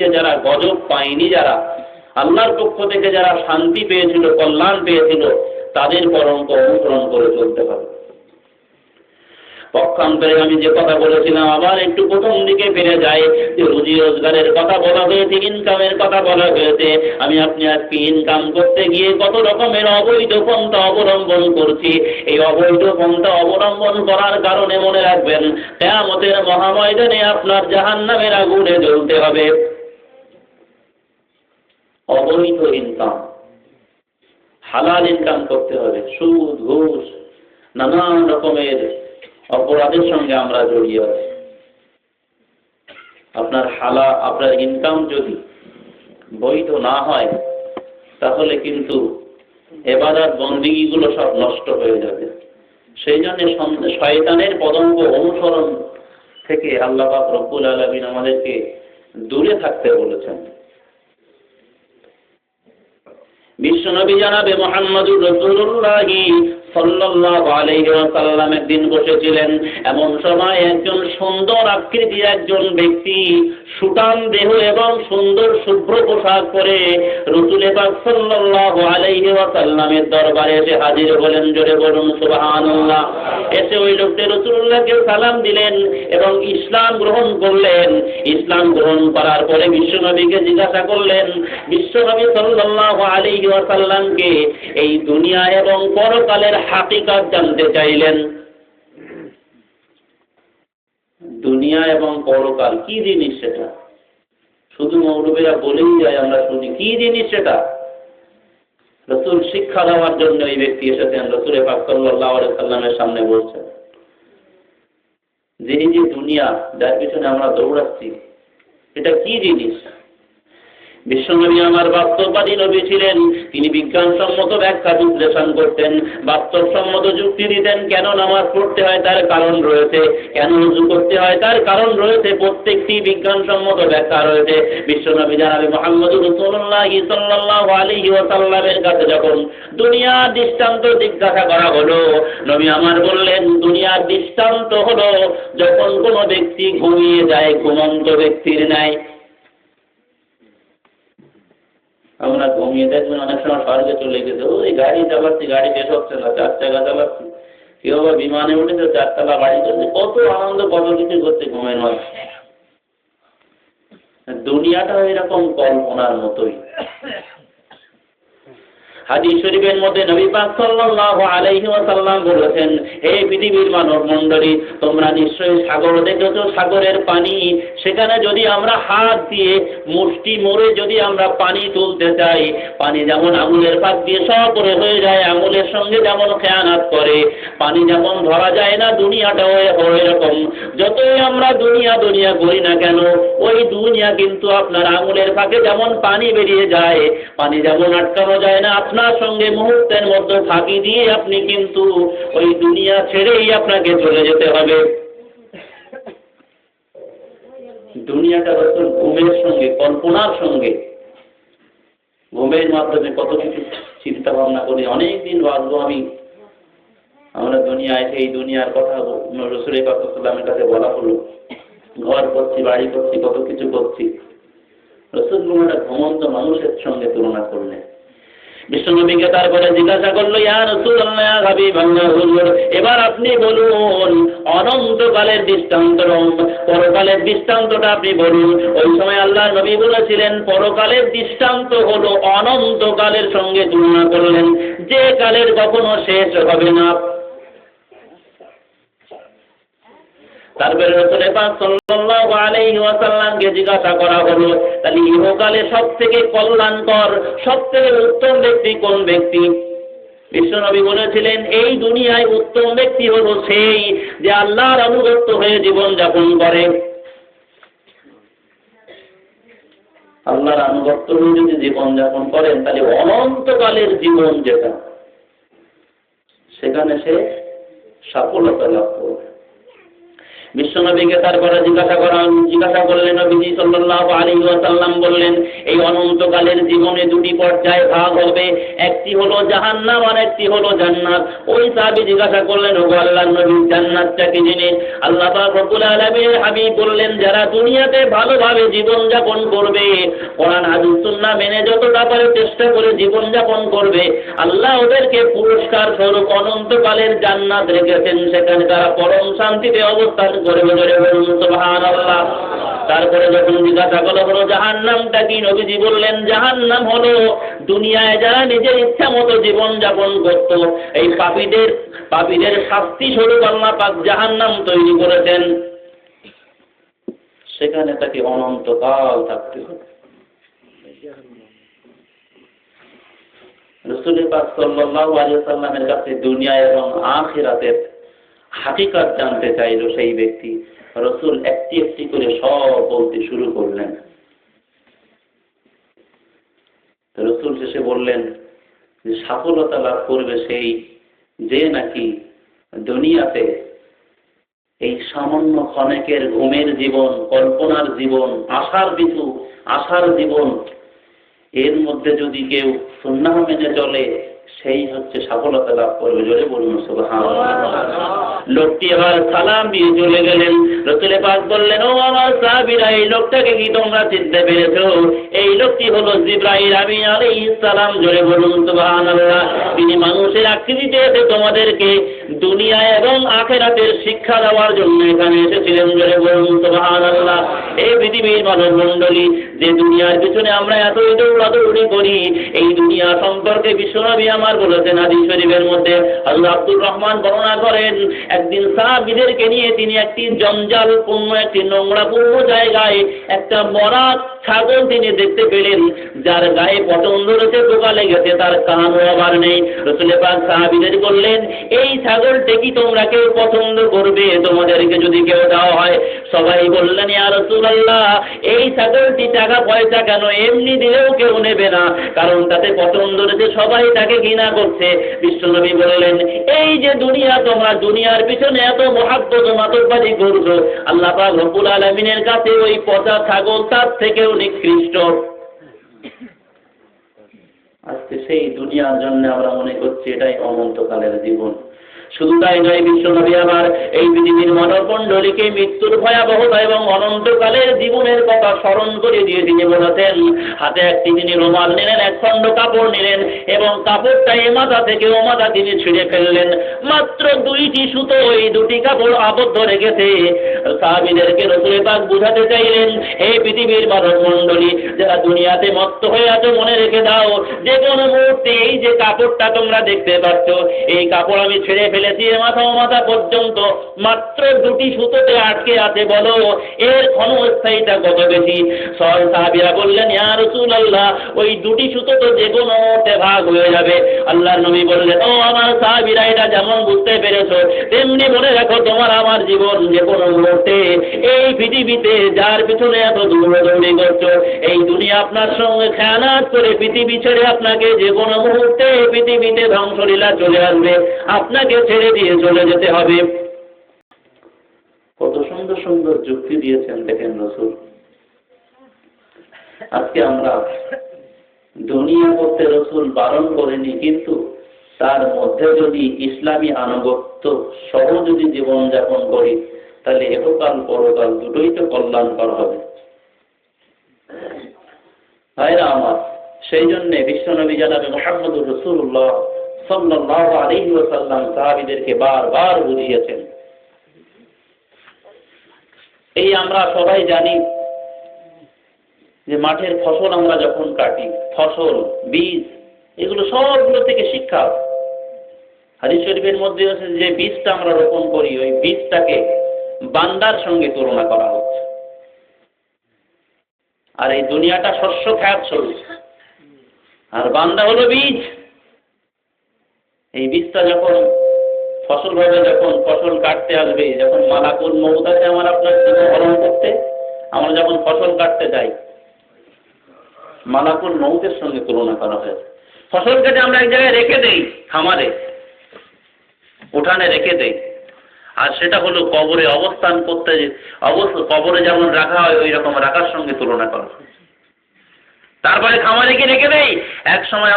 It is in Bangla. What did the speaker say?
পৃথিবীতে যারা গজব পায়নি যারা, আল্লাহর পক্ষ থেকে যারা শান্তি পেয়েছিল, কল্যাণ পেয়েছিল, তাদের কলঙ্ক অনুসরণ করে চলতে হবে। পক্ষান্তরে আমি যে কথা বলেছিলাম, আবার একটু প্রথম দিকে ফিরে যাই, যে রুজি রোজগারের কথা বলা হয়েছে ইনকামের কথা বলা হয়েছে। আমি আপনি আজকে ইনকাম করতে গিয়ে কত রকমের অবৈধ পন্থা অবলম্বন করছি। এই অবৈধ পন্থা অবলম্বন করার কারণে মনে রাখবেন, কেয়ামতের মহাময়দানে আপনার জাহান নামের আগুনে জ্বলতে হবে। অবৈধ ইনকাম হালাল ইনকাম করতে হবে। সুদ, ঘুষ, নানান রকমের অপরাধের সঙ্গে আমরা জড়িয়ে আছি। আপনার হালা, আপনার ইনকাম যদি বৈধ না হয়, তাহলে কিন্তু এবাদার বন্দিগিগুলো সব নষ্ট হয়ে যাবে। সেই জন্য শয়তানের পদঙ্গ অনুসরণ থেকে আল্লাহ রব্বুল আলমিন আমাদেরকে দূরে থাকতে বলেছেন। বিশ্বনবী জানাবে মোহাম্মদুর রসুল্লাহি সাল্লাল্লাহু আলাইহি ওয়াসাল্লাম একদিন বসেছিলেন। এমন সময় একজন সুন্দর আকৃতির একজন ব্যক্তি সুটাম দেহ এবং সুন্দর শুভ্র পোশাক পরে রসুল পাক সাল্লাল্লাহু আলাইহি ওয়াসাল্লামের দরবারে এসে হাজির হলেন, জোরে বলুন, সুবহানাল্লাহ। এসে ওই লোকদের রসুল্লাহকে সালাম দিলেন এবং ইসলাম গ্রহণ করলেন। ইসলাম গ্রহণ করার পরে বিশ্বনবীকে জিজ্ঞাসা করলেন, বিশ্বনবী সাল্লাল্লাহু আলাইহি ওয়াসাল্লামকে এই দুনিয়া এবং পরকালের হাকিকাত জানতে চাইলেন। দুনিয়া এবং পরকাল, কি জিনিস সেটা? শুধু মৌলবীরা বলেই যায়, আমরা শুনি, কি জিনিস সেটা? রসুল শিক্ষা দেওয়ার জন্য এই ব্যক্তি এসেছেন, রসুল পাক সাল্লাহ সামনে বলছেন যে এই যে দুনিয়া, যার পিছনে আমরা দৌড়াচ্ছি, এটা কি জিনিস? বিশ্বনবী আমার বাস্তববাদী নবী ছিলেন। তিনি বিজ্ঞানসম্মত ব্যাখ্যা বিশ্লেষণ করতেন। বাস্তবসম্মত যুক্তি দিতেন, কেন নামাজ পড়তে হয় তার কারণ রয়েছে। কেন উজু করতে হয় তার কারণ রয়েছে। প্রত্যেকটি বিজ্ঞানসম্মত ব্যাখ্যা রয়েছে। বিশ্বনবী জানাবি মোহাম্মদ রসুল্লাহ সাল্লাহ আলী ওসাল্লামের কাছে যখন দুনিয়ার দৃষ্টান্ত জিজ্ঞাসা করা হলো, নবী আমার বললেন, দুনিয়ার দৃষ্টান্ত হলো যখন কোনো ব্যক্তি ঘুমিয়ে যায়, ঘুমন্ত ব্যক্তির ন্যায় আমরা ঘুমিয়ে দেখবেন অনেক সময় স্বর্গে চলে গেছে। ওই গাড়ি চালাচ্ছি, গাড়ি বেশ হচ্ছে না, চার চাকা চালাচ্ছি। কেউ আবার বিমানে উঠেছে চারতলা বাড়ি চলছে কত আনন্দ, কত কিছু করছে ঘুমের মাঝে দুনিয়াটা এরকম কল্পনার মতোই। হাদিস শরীফের মধ্যে নবী পাক সাল্লাল্লাহু আলাইহি ওয়াসাল্লাম বলেছেন, হে পৃথিবীর মানব মণ্ডলী তোমরা নিশ্চয়ই সাগর দেখেছ, সাগরের পানি। সেখানে যদি আমরা হাত দিয়ে মুষ্টি মরে যদি আমরা পানি তুলতে চাই, পানি যেমন আঙুলের পাক দিয়ে সব হয়ে যায়, আঙুলের সঙ্গে যেমন খেয়ানাত করে, পানি যেমন ধরা যায় না, দুনিয়াটাও এরকম। যতই আমরা দুনিয়া দুনিয়া করি না কেন, ওই দুনিয়া কিন্তু আপনার আঙুলের ফাঁকে যেমন পানি বেরিয়ে যায়, পানি যেমন আটকানো যায় না, আপনার আপনার সঙ্গে মুহূর্তের মধ্যে ফাঁকি দিয়ে আপনি কিন্তু ওই দুনিয়া ছেড়েই আপনাকে চলে যেতে হবে। দুনিয়াটা হচ্ছে ঘুমের সঙ্গে, কল্পনার সঙ্গে। ঘুমের মাধ্যমে কত কিছু চিন্তা ভাবনা করি। অনেক দিন বাঁচবো আমি, আমরা দুনিয়ায় এই দুনিয়ার কথা রসুল পাকামের কাছে বলা হলো। ঘর করছি, বাড়ি করছি, কত কিছু করছি। রসুল একটা ঘুমন্ত মানুষের সঙ্গে তুলনা করলেন বিশ্বনবীকে তারপরে জিজ্ঞাসা করল এবার আপনি বলুন, অনন্তকালের দৃষ্টান্ত পরকালের দৃষ্টান্তটা আপনি বলুন। ওই সময় আল্লাহ নবী বলেছিলেন, পরকালের দৃষ্টান্ত হলো অনন্তকালের সঙ্গে তুলনা করলেন, যে কালের কখনো শেষ হবে না। তারপরে রসুল সাল্লাল্লাহু আলাইহি ওয়াসাল্লামকে জিজ্ঞাসা করা হলো, তাহলে ইহকালে সব থেকে কল্যাণকর সব থেকে উত্তম ব্যক্তি কোন ব্যক্তি? বিশ্বনবী বলেছিলেন, এই দুনিয়ায় উত্তম ব্যক্তি হলো সেই যে আল্লাহর অনুগত্য হয়ে জীবন যাপন করে। আল্লাহর আনুগত্য হয়ে যদি জীবন করেন, তাহলে অনন্তকালের জীবন যেটা, সেখানে সে সফলতা লাভ করবে। বিশ্বনবীকে তারপরে জিজ্ঞাসা করা, জিজ্ঞাসা করলেন, নবীজি সাল্লাল্লাহু আলাইহি ওয়াসাল্লাম বললেন, এই অনন্তকালের জীবনে দুটি পর্যায়ে ভাগ হবে, একটি হলো জাহান্নাম আর একটি হলো জান্নাত। ওই সাহাবী জিজ্ঞাসা করলেন ও আল্লাহর নবী, জান্নাতটা কি জিনিস? আল্লাহ পাক রব্বুল আলামিন হাবিব বললেন, যারা দুনিয়াতে ভালোভাবে জীবন যাপন করবে, কোরআন, হাদিস, সুন্নাহ মেনে যতটা পারে চেষ্টা করে জীবন যাপন করবে, আল্লাহ ওদেরকে পুরস্কার স্বরূপ অনন্তকালের জান্নাত রেখেছেন। সেখানে তারা পরম শান্তিতে অবস্থান করবে ধরে বলুন, সুবহানাল্লাহ। তারপরে যখন জিজ্ঞাসা করা হলো জাহান নামটা কি? নবীজি বললেন জাহান নাম হলো দুনিয়ায় যারা নিজের ইচ্ছা মতো জীবন যাপন করত। এই পাপীদের পাপীদের শাস্তি স্বরূপ আল্লাহ পাক জাহান নাম তৈরি করেছেন। সেখানে তাকে অনন্তকাল থাকতে হবে। রসুল পাক সাল্লাল্লাহু আলাইহি সাল্লামের কাছে দুনিয়া এবং আখিরাতের হাকিকাত জানতে চাইল সেই ব্যক্তি। রসুল একটি একটি করে সব বলতে শুরু করলেন। রসুল শেষে বললেন, যে সফলতা লাভ করবে সেই যে নাকি দুনিয়াতে এই সামান্য ক্ষণেকের ঘুমের জীবন, কল্পনার জীবন, আশার কিছু আশার জীবন, এর মধ্যে যদি কেউ সুন্নাহ মেনে চলে, সেই হচ্ছে সফলতা লাভ করবে। জোরে বলুন লোকটি আবার সালাম দিয়ে চলে গেলেন। রসুলে পাক বললেন, ও আমার সাহাবীরা, এই লোকটাকে কি তোমরা চিনতে পেরেছ? এই লোকটি হলো জিব্রাহিম আমি আলাইহিস সালাম। জোরে বলুন, সুবহানাল্লাহ। তিনি মানুষের আকৃতিতে এসে তোমাদেরকে দুনিয়া এবং আখেরাতের শিক্ষা দেওয়ার জন্য এখানে এসেছিলেন। জোরে বলুন, সুবহানাল্লাহ। এই পৃথিবীর মানব মন্ডলী যে দুনিয়ার পিছনে আমরা এতই দৌড়াদৌড়ি করি, এই দুনিয়া সম্পর্কে বিশ্বনবী আমার বলেছেন আদি শরীফের মধ্যে। আল্লাহ আব্দুর রহমান বর্ণনা করেন, একদিন সাহাবিদেরকে নিয়ে তিনি একটি জঞ্জাল পূর্ণ একটি নোংরা পূর্ণ জায়গায় একটা মরা ছাগল তিনি দেখতে পেলেন, যার গায়ে পতন ধরেছে পোকা লেগেছে, তার কানও আবার নেই। রসুলে পাক সাহাবিদের বললেন, এই ছাগলটি কি তোমরা কেউ পছন্দ করবে? তোমাদেরকে যদি কেউ দেওয়া হয়? সবাই বললেন, ইয়া রাসূলুল্লাহ, এই ছাগলটি টাকা পয়সা কেন এমনি দিলেও কেউ নেবে না? কারণ তাতে পছন্দ ধরেছে সবাই তাকে ঘৃণা করছে। বিশ্বনবী বললেন, এই যে দুনিয়া তোমরা, দুনিয়ার পিছনে এত মহাব্বত মাতব্বাদি করছ। আল্লাহ পাক রব্বুল আলামিনের কাছে ওই পচা ছাগল তার থেকেও নিকৃষ্ট আজকে সেই দুনিয়ার জন্য আমরা মনে করছি এটাই অনন্তকালের জীবন। শুধু তাই নয়, বিশ্বনবী আমার এই পৃথিবীর মানবমণ্ডলীকে মৃত্যুর ভয়াবহতা এবং অনন্তকালের জীবনের কথা স্মরণ করে দিয়ে তিনি বলেছেন, হাতে একটি তিনি রুমাল নিলেন, এক খণ্ড কাপড় নিলেন এবং কাপড়টা এ মাথা থেকে ও মাথা তিনি ছিঁড়ে ফেললেন। মাত্র দুইটি সুতো, এই দুটি কাপড় আবদ্ধ রেখেছে। সাহাবিদেরকে রসুল পাক বুঝাতে চাইলেন এই পৃথিবীর মানবমণ্ডলী যারা দুনিয়াতে মত্ত হয়ে আছে, মনে রেখে দাও, যে কোনো মুহূর্তে এই যে কাপড়টা তোমরা দেখতে পাচ্ছ, এই কাপড় আমি ছেড়ে ফেলেছি এ মাথা ও মাথা পর্যন্ত। মাত্র দুটি সুতোতে আটকে আছে, বলো, এর ক্ষণস্থায়ীটা কত বেশি? সল সাহাবিরা বললেন, ইয়া রাসূলুল্লাহ, ওই দুটি সুতো তো যে কোনো মুহূর্তে ভাগ হয়ে যাবে। আল্লাহর নবী বললেন, ও আমার সাহাবিরা, এটা যেমন বুঝতে পেরেছ, তেমনি মনে রাখো, তোমার আমার জীবন যে কোনো মুহূর্তে এই পৃথিবীতে যার পিছনে এত দৌড়াদৌড়ি করছ, এই দুনিয়া আপনার সঙ্গে খেয়ানাত করে পৃথিবী ছেড়ে আপনাকে যে কোনো মুহূর্তে পৃথিবীতে ধ্বংসলীলা চলে আসবে, আপনাকে ছেড়ে দিয়ে চলে যেতে হবে। কত সুন্দর সুন্দর যুক্তি দিয়েছেন দেখেন রসুল। আজকে আমরা দুনিয়া করতে রসুল বারণ করেনি, কিন্তু তার মধ্যে যদি ইসলামী আনুগত্য সহ যদি জীবনযাপন করি তাহলে এহকাল পরকাল দুটোই তো কল্যাণকর হবে। ভাইরা আমার, সেই জন্যে বিশ্বনবী জানাবে মোহাম্মদুর রসুল্লাহ সাল্লাহ আলহি ওসাল্লাম সাহাবিদেরকে বারবার বুঝিয়েছেন। এই আমরা সবাই জানি যে মাঠের ফসল আমরা যখন কাটি, ফসল, বীজ, এগুলো সবগুলো থেকে শিক্ষা। হাদিস শরীফের মধ্যে আছে যে বীজটা আমরা রোপণ করি, ওই বীজটাকে বান্দার সঙ্গে তুলনা করা হচ্ছে। আর এই দুনিয়াটা শস্য খ্যাত চলছে আর বান্দা হলো বীজ। এই বীজটা যখন ফসল ভাবে যখন ফসল কাটতে আসবে, যখন মালাকুল মৌত আমার আপনার হরণ করতে, আমরা যখন ফসল কাটতে যাই, মালাকুল মৌতের সঙ্গে তুলনা করা হয়েছে ফসল কেটে আমরা এক জায়গায় রেখে দেই, খামারে, উঠানে রেখে দেই আর সেটা হলো কবরে অবস্থান করতে অবস্থা কবরে যেমন রাখা হয় ওই রকম রাখার সঙ্গে তুলনা করা। তারপরে খামারে কি রেখে দেয় এক সময়